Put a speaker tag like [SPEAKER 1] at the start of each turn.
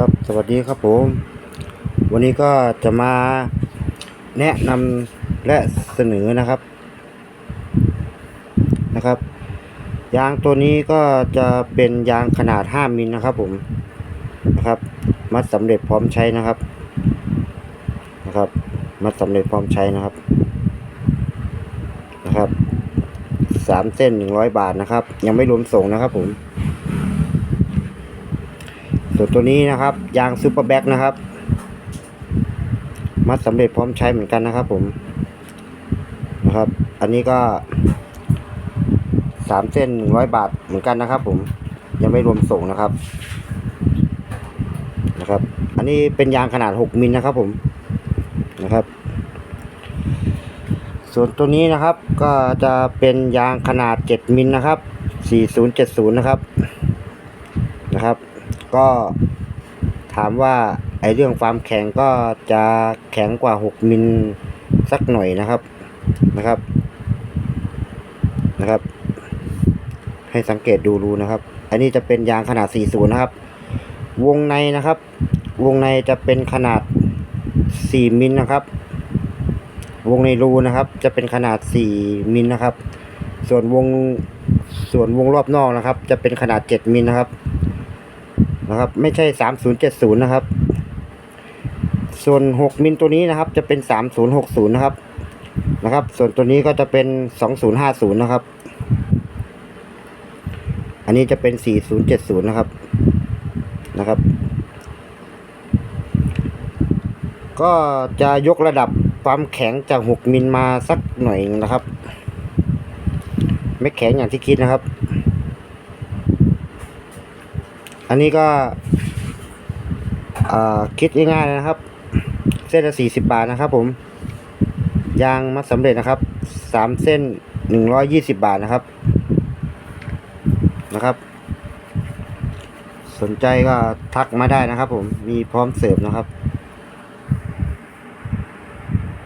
[SPEAKER 1] ครับสวัสดีครับผม วันนี้ก็จะมาแนะนำและเสนอนะครับนะครับ ยางตัวนี้ก็จะเป็นยางขนาด 5 มิลนะครับผมนะครับ มัดสำเร็จพร้อมใช้นะครับนะครับ มัดสำเร็จพร้อมใช้นะครับนะครับสามเส้นหนึ่งร้อยบาทนะครับ ยังไม่รวมส่งนะครับผม ส่วนตัวนี้นะครับ ยางซูเปอร์แบ็กนะครับ มัดสำเร็จพร้อมใช้เหมือนกันนะครับ ผมนะครับ อันนี้ก็สามเส้นหนึ่งร้อยบาทเหมือนกันนะครับ ผมยังไม่รวมส่งนะครับนะครับ อันนี้เป็นยางขนาดหกมิลนะครับ ผมนะครับ ส่วนตัวนี้นะครับ ก็จะเป็นยางขนาดเจ็ดมิลนะครับสี่ศูนย์เจ็ดศูนย์นะครับนะครับ ก็ถามว่าไอเรื่องความแข็งก็จะแข็งกว่า 6 มิลสักหน่อยนะครับนะครับนะครับ ให้สังเกตดูรูนะครับ อันนี้จะเป็นยางขนาด 40 นะครับ วงในนะครับ วงในจะเป็นขนาด 4 มิลนะครับ วงในรูนะครับ จะเป็นขนาด 4 มิลนะครับ ส่วนวงส่วนวงรอบนอกนะครับ จะเป็นขนาด 7 มิลนะครับ นะครับ ไม่ใช่3070นะครับ ส่วน6มิลตัวนี้นะครับ จะเป็น3060นะครับนะครับ ส่วนตัวนี้ก็จะเป็น2050นะครับ อันนี้จะเป็น4070นะครับนะครับ ก็จะยกระดับความแข็งจาก6มิลมาสักหน่อยนะครับ ไม่แข็งอย่างที่คิดนะครับ อันนี้ก็คิดง่ายๆนะครับ เส้นละสี่สิบบาทนะครับ ผม ยางมัดสำเร็จนะครับสามเส้นหนึ่งร้อยยี่สิบบาทนะครับ นะครับ สนใจก็ทักมาได้นะครับ ผมมีพร้อมเสิร์ฟนะครับ